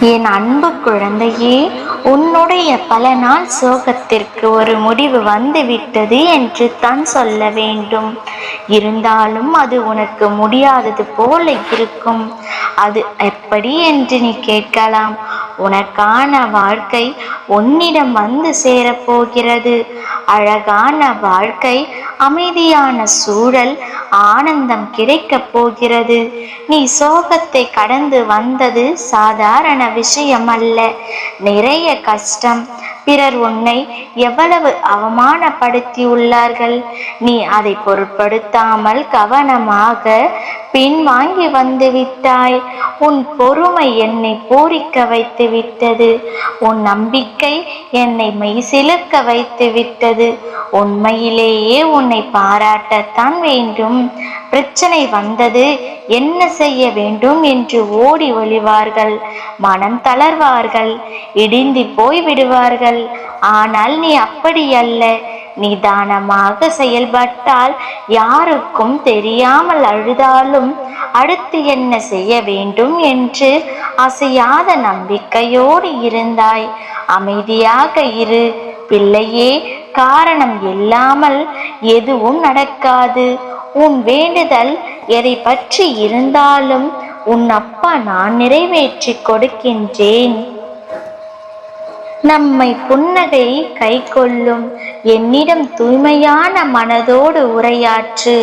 என் அன்பு குழந்தையே உன்னுடைய பல நாள் சோகத்திற்கு ஒரு முடிவு வந்துவிட்டது என்று தான் சொல்ல வேண்டும். இருந்தாலும் அது உனக்கு முடியாதது போல இருக்கும். அது எப்படி என்று நீ கேட்கலாம். உனக்கான வாழ்க்கை உன்னிடம் வந்து சேரப்போகிறது. அழகான வாழ்க்கை அமைதியான சூழல் ஆனந்தம் கிடைக்கப் போகிறது. நீ சோகத்தை கடந்து வந்தது சாதாரண விஷயம் அல்ல நிறைய கஷ்டம் பிறர் உன்னை எவ்வளவு அவமானப்படுத்தி உள்ளார்கள் நீ அதை பொருட்படுத்தாமல் கவனமாக பின்வாங்கி வந்து விட்டாய் உன் பொறுமை என்னை பூரிக்க வைத்து விட்டது உன் நம்பிக்கை என்னை மெய்சிலுக்க வைத்து விட்டது உண்மையிலேயே உன்னை பாராட்டத்தான் வேண்டும். பிரச்சனை வந்தது. என்ன செய்ய வேண்டும் என்று ஓடி ஒழிவார்கள் மனம் தளர்வார்கள். இடிந்து போய் விடுவார்கள். ஆனால் நீ அப்படி அல்ல. நிதானமாக செயல்பட்டால் யாருக்கும் தெரியாமல் அழுதாலும் அடுத்து என்ன செய்ய வேண்டும்? என்று அசையாத நம்பிக்கையோடு இருந்தாய். அமைதியாக இரு. பிள்ளையே காரணம் இல்லாமல் எதுவும் நடக்காது. உன் வேண்டுதல் எதை பற்றி இருந்தாலும் உன் அப்பா நான் நிறைவேற்றி கொடுக்கின்றேன். நம்மை புன்னகை கை கொள்ளும் என்னிடம் தூய்மையான மனதோடு உரையாற்று.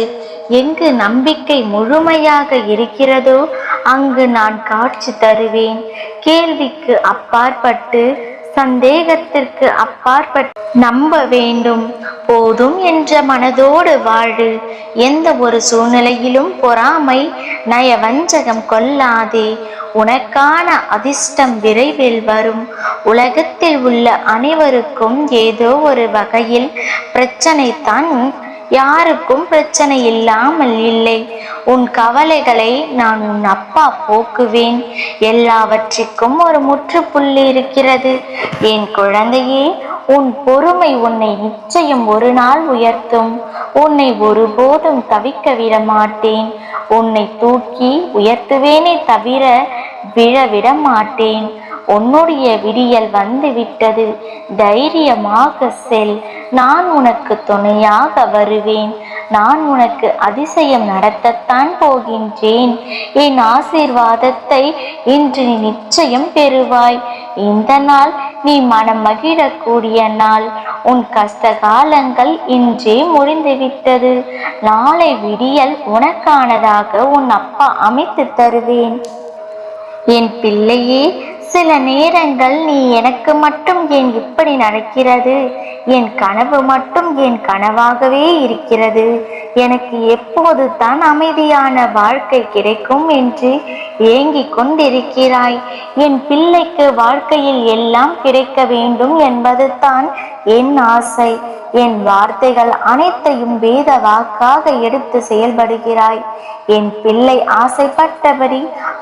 எங்கு நம்பிக்கை முழுமையாக இருக்கிறதோ அங்கு நான் காட்சி தருவேன். கேள்விக்கு அப்பாற்பட்டு சந்தேகத்திற்கு அப்பாற்பட்டு நம்ப வேண்டும். போதும் என்ற மனதோடு வாழு. எந்த ஒரு சூழ்நிலையிலும் பொறாமை நயவஞ்சகம் கொள்ளாதே. உனக்கான அதிர்ஷ்டம் விரைவில் வரும். உலகத்தில் உள்ள அனைவருக்கும் ஏதோ ஒரு வகையில் பிரச்சனை தான் யாருக்கும் பிரச்சனை இல்லாமல் இல்லை. உன் கவலைகளை நான் உன் அப்பா போக்குவேன். எல்லாவற்றிற்கும் ஒரு முற்றுப்புள்ளி இருக்கிறது. என் குழந்தையே உன் பொறுமை உன்னை நிச்சயம் ஒரு நாள் உயர்த்தும். உன்னை ஒருபோதும் தவிக்க விட மாட்டேன் உன்னை தூக்கி உயர்த்துவேனே தவிர விழவிட மாட்டேன் உன்னுடைய விடியல் வந்து விட்டது. தைரியமாக செல். நான் உனக்கு துணையாக வருவேன். நான் உனக்கு அதிசயம் நடத்தத்தான் போகின்றேன். என் ஆசீர்வாதத்தை இன்று நீ நிச்சயம் பெறுவாய். இந்த நாள் நீ மனம் மகிழக்கூடிய நாள். உன் கஷ்ட காலங்கள் இன்றே முடிந்துவிட்டது. நாளை விடியல் உனக்கானதாக உன் அப்பா அமைத்து தருவேன். என் பிள்ளையே சில நேரங்கள் நீ எனக்கு மட்டும் ஏன் இப்படி நடக்கிறது? என் கனவு மட்டும் என் கனவாகவே இருக்கிறது. எனக்கு எப்போது தான் அமைதியான வாழ்க்கை கிடைக்கும் என்று ஏங்கிக் கொண்டிருக்கிறாய். என் பிள்ளைக்கு வாழ்க்கையில் எல்லாம் கிடைக்க வேண்டும் என்பது தான் என் ஆசை. என் வார்த்தைகள் அனைத்தையும் வேத வாக்காக எடுத்து செயல்படுகிறாய். என் பிள்ளை ஆசைப்பட்டபடி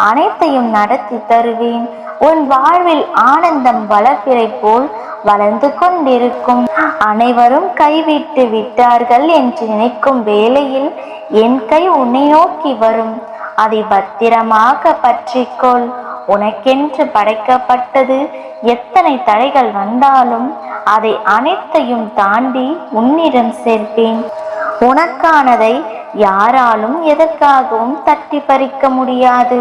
அனைத்தையும் நடத்தி தருவேன். உன் வாழ்வில் ஆனந்தம் வளர்ப்பிறை போல் வளர்ந்து கொண்டிருக்கும். அனைவரும் கைவிட்டு விட்டார்கள் என்று நினைக்கும் வேளையில் என் கை உன்னை நோக்கி வரும். அதை பத்திரமாக பற்றிக்கொள். உனக்கென்று படைக்கப்பட்டது எத்தனை தடைகள் வந்தாலும் அதை அனைத்தையும் தாண்டி உன்னிடம் சேர்ப்பேன். உனக்கானதை யாராலும் எதற்காகவும் தட்டி பறிக்க முடியாது.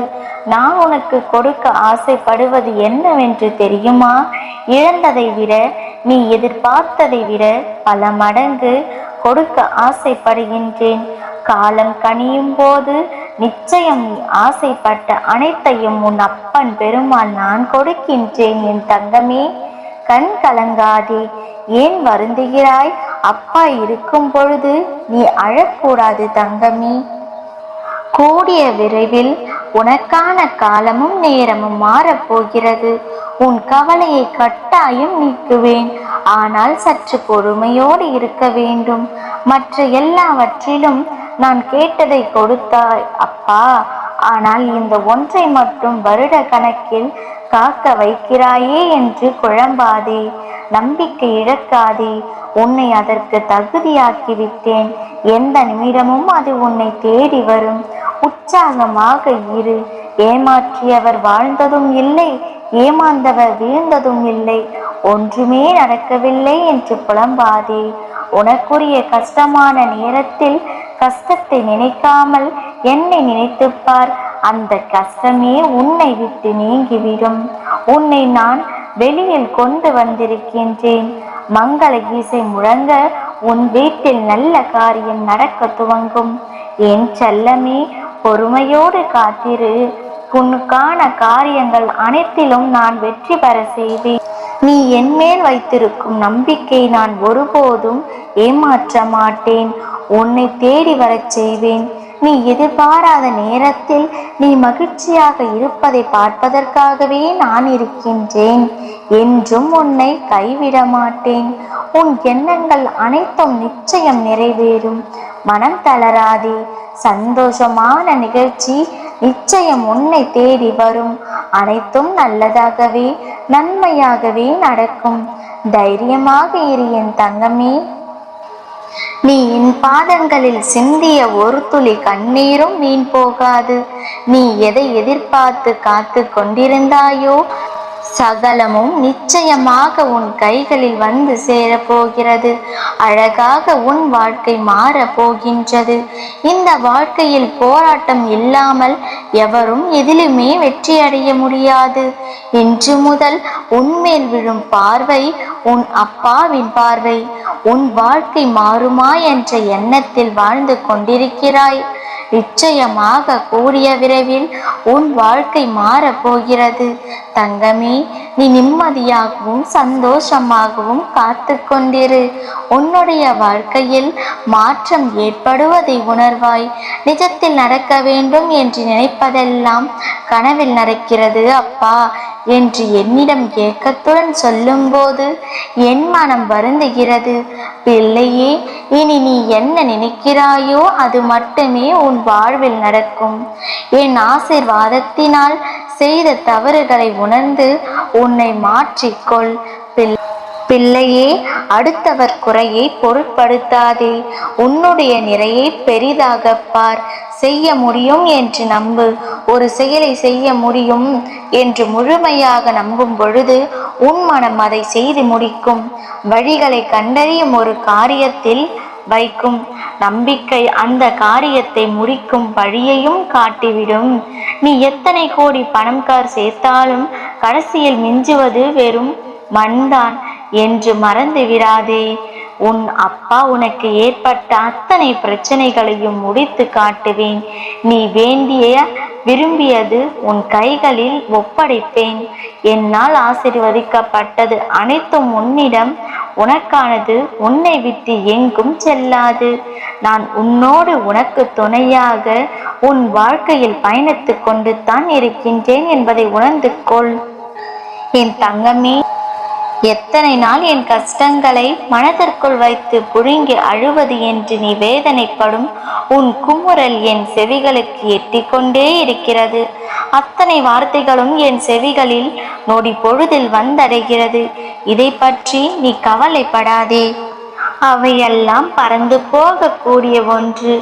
நான் உனக்கு கொடுக்க ஆசைப்படுவது என்னவென்று தெரியுமா? இழந்ததை விட நீ எதிர்பார்த்ததை விட பல மடங்கு கொடுக்க ஆசைப்படுகின்றேன். காலம் கனியும் போது நிச்சயம் நீ ஆசைப்பட்ட அனைத்தையும் உன் அப்பன் பெருமாள் நான் கொடுக்கின்றேன். என் தங்கமே கண் கலங்காதே. ஏன் வருந்துகிறாய்? அப்பா இருக்கும் பொழுது நீ அழக்கூடாது தங்கமி. கூடிய விரைவில் உனக்கான காலமும் நேரமும் மாறப்போகிறது. உன் கவலையை கட்டாயம் நீக்குவேன். ஆனால் சற்று பொறுமையோடு இருக்க வேண்டும். மற்ற எல்லாவற்றிலும் நான் கேட்டதை கொடுத்தாய் அப்பா. ஆனால் இந்த ஒன்றை மட்டும் வருட கணக்கில் காக்க வைக்கிறாயே என்று குழம்பாதே நம்பிக்கை இழக்காதே உன்னை அதற்கு தகுதியாக்கி விட்டேன் எந்த நிமிடமும் அது உன்னை தேடி வரும். உற்சாகமாக இரு. ஏமாற்றியவர் வாழ்ந்ததும் இல்லை ஏமாந்தவர் வீழ்ந்ததும் இல்லை. ஒன்றுமே நடக்கவில்லை என்று புலம்பாதே. உனக்குரிய கஷ்டமான நேரத்தில் கஷ்டத்தை நினைக்காமல் என்னை நினைத்துப்பார் அந்த கஷ்டமே உன்னை விட்டு நீங்கிவிடும். உன்னை நான் வெளியில் கொண்டு வந்திருக்கின்றேன். மங்கள இசை முழங்க உன் வீட்டில் நல்ல காரியம் நடக்க துவங்கும். என் செல்லமே பொறுமையோடு காத்திரு. உனக்கான காரியங்கள் அனைத்திலும் நான் வெற்றி பெற செய்வேன். நீ என் மேல் வைத்திருக்கும் நம்பிக்கை நான் ஒருபோதும் ஏமாற்ற மாட்டேன். உன்னை தேடி வரச் செய்வேன். நீ எதிர்பாராத நேரத்தில் நீ மகிழ்ச்சியாக இருப்பதை பார்ப்பதற்காகவே நான் இருக்கின்றேன் என்றும் உன்னை கைவிட மாட்டேன். உன் எண்ணங்கள் அனைத்தும் நிச்சயம் நிறைவேறும். மனம் தளராதே. சந்தோஷமான நிகழ்ச்சி நிச்சயம் உன்னை தேடி வரும். அனைத்தும் நல்லதாகவே நன்மையாகவே நடக்கும். தைரியமாக இரு என் தங்கமே. நீ என் பாதங்களில் சிந்திய ஒரு துளி கண்ணீரும் வீண் போகாது. நீ எதை எதிர்பார்த்து காத்து கொண்டிருந்தாயோ சகலமும் நிச்சயமாக உன் கைகளில் வந்து சேரப்போகிறது. அழகாக உன் வாழ்க்கை மாற போகின்றது. இந்த வாழ்க்கையில் போராட்டம் இல்லாமல் எவரும் எதிலுமே வெற்றியடைய முடியாது. இன்று முதல் உன்மேல் விழும் பார்வை உன் அப்பாவின் பார்வை. உன் வாழ்க்கை மாறுமா என்ற எண்ணத்தில் வாழ்ந்து கொண்டிருக்கிறாய். நிச்சயமாக கூடிய விரைவில் உன் வாழ்க்கை மாறப் போகிறது. தங்கமே நீ நிம்மதியாகவும் சந்தோஷமாகவும் காத்து கொண்டிரு. உன்னுடைய வாழ்க்கையில் மாற்றம் ஏற்படுவதை உணர்வாய். நிஜத்தில் நடக்க வேண்டும் என்று நினைப்பதெல்லாம் கனவில் நடக்கிறது அப்பா. என்று என்னிடம் ஏக்கத்துடன் சொல்லும்போது என் மனம் வருந்துகிறது. பிள்ளையே இனி நீ என்ன நினைக்கிறாயோ அது மட்டுமே உன் வாழ்வில் நடக்கும். என் ஆசிர்வாதத்தினால் செய்த தவறுகளை உணர்ந்து உன்னை மாற்றிக்கொள். பிள்ளை பிள்ளையே அடுத்தவர் குறையை பொருட்படுத்தாதே. உன்னுடைய நிறையை பெரிதாக பார். செய்ய முடியும் என்று நம்பு. ஒரு செயலை செய்ய முடியும் என்று முழுமையாக நம்பும் பொழுது உன் மனம் அதை செய்து முடிக்கும். வழிகளை கண்டறியும் ஒரு காரியத்தில் வைக்கும். நம்பிக்கை அந்த காரியத்தை முடிக்கும் வழியையும் காட்டிவிடும். நீ எத்தனை கோடி பணம் கார் சேர்த்தாலும் கடைசியில் மிஞ்சுவது வெறும் மண்தான் என்று மறந்து விடாதே. உன் அப்பா உனக்கு ஏற்பட்ட அத்தனை பிரச்சனைகளையும் முடித்து காட்டுவேன். நீ வேண்டிய விரும்பியது உன் கைகளில் ஒப்படைப்பேன். என்னால் ஆசிர்வதிக்கப்பட்டது அனைத்தும் உன்னிடம். உனக்கானது உன்னை விட்டு எங்கும் செல்லாது. நான் உன்னோடு உனக்கு துணையாக உன் வாழ்க்கையில் பயணித்து கொண்டு தான் இருக்கின்றேன் என்பதை உணர்ந்து கொள். என் தங்கமே எத்தனை நாள் என் கஷ்டங்களை மனதிற்குள் வைத்து புழுங்கி அழுவது என்று நீ வேதனைப்படும் உன் குமுறல் என் செவிகளுக்கு எட்டிக்கொண்டே இருக்கிறது. அத்தனை வார்த்தைகளும் என் செவிகளில் நொடி பொழுதில் வந்தடைகிறது. இதை பற்றி நீ கவலைப்படாதே. அவையெல்லாம் பறந்து போகக்கூடிய ஒன்று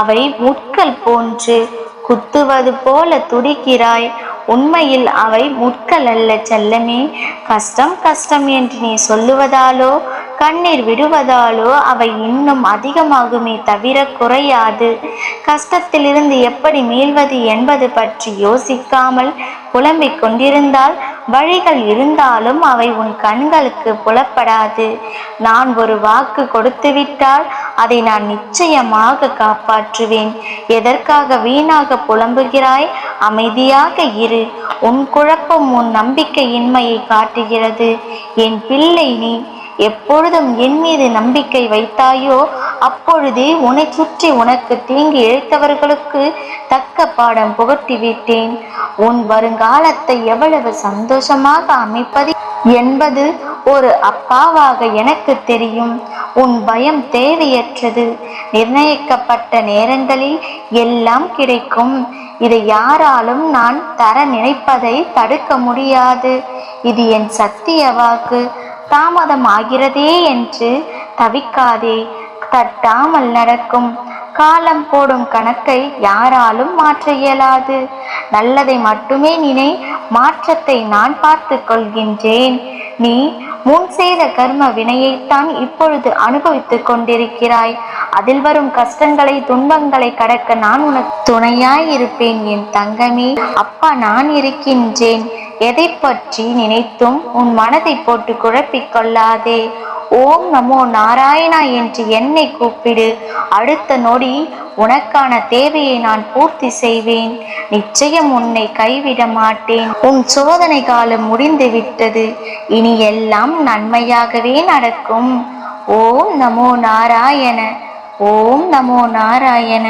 அவை முட்கள் போன்று குத்துவது போல துடிக்கிறாய். உண்மையில் அவை முட்கள் அல்ல செல்லமே. கஷ்டம் கஷ்டம் என்று நீ சொல்லுவதாலோ கண்ணீர் விடுவதாலோ அவை இன்னும் அதிகமாகுமே தவிர குறையாது. கஷ்டத்திலிருந்து எப்படி மீள்வது என்பது பற்றி யோசிக்காமல் புலம்பிக் கொண்டிருந்தால் வழிகள் இருந்தாலும் அவை உன் கண்களுக்கு புலப்படாது. நான் ஒரு வாக்கு கொடுத்துவிட்டால் அதை நான் நிச்சயமாக காப்பாற்றுவேன். எதற்காக வீணாக புலம்புகிறாய்? அமைதியாக இரு. உன் குழப்பம் உன் நம்பிக்கையின்மையை காட்டுகிறது. என் பிள்ளை நீ எப்பொழுதும் என் மீது நம்பிக்கை வைத்தாயோ? அப்பொழுதே உன்னை சுற்றி உனக்கு தீங்கு இழைத்தவர்களுக்கு தக்க பாடம் புகட்டி விட்டேன். உன் வருங்காலத்தை எவ்வளவு சந்தோஷமாக அமைப்பது? என்பது ஒரு அப்பாவாக எனக்கு தெரியும். உன் பயம் தேவையற்றது. நிர்ணயிக்கப்பட்ட நேரங்களில் எல்லாம் கிடைக்கும். இதை யாராலும் நான் தர நினைப்பதை தடுக்க முடியாது. இது என் சத்திய வாக்கு. தாமதம் ஆகிறதே என்று தவிக்காதே தட்டாமல் நடக்கும். காலம் போடும் கணக்கை யாராலும் மாற்ற இயலாது. நல்லதை மட்டுமே நினை மாற்றத்தை நான் பார்த்து கொள்கின்றேன். நீ முன் செய்த கர்ம வினையைத்தான் இப்பொழுது அனுபவித்துக் கொண்டிருக்கிறாய். அதில் வரும் கஷ்டங்களை துன்பங்களை கடக்க நான் உனக்கு துணையாய் இருப்பேன். என் தங்கமே அப்பா நான் இருக்கின்றேன். எதை பற்றி நினைத்தும் உன் மனதை போட்டு குழப்பிக் கொள்ளாதே. ஓம் நமோ நாராயணா என்று என்னை கூப்பிடு. அடுத்த நொடி உனக்கான தேவையை நான் பூர்த்தி செய்வேன். நிச்சயம் உன்னை கைவிட மாட்டேன். உன் சோதனை காலம் முடிந்து விட்டது. இனி எல்லாம் நன்மையாகவே நடக்கும். ஓம் நமோ நாராயண. ஓம் நமோ நாராயண.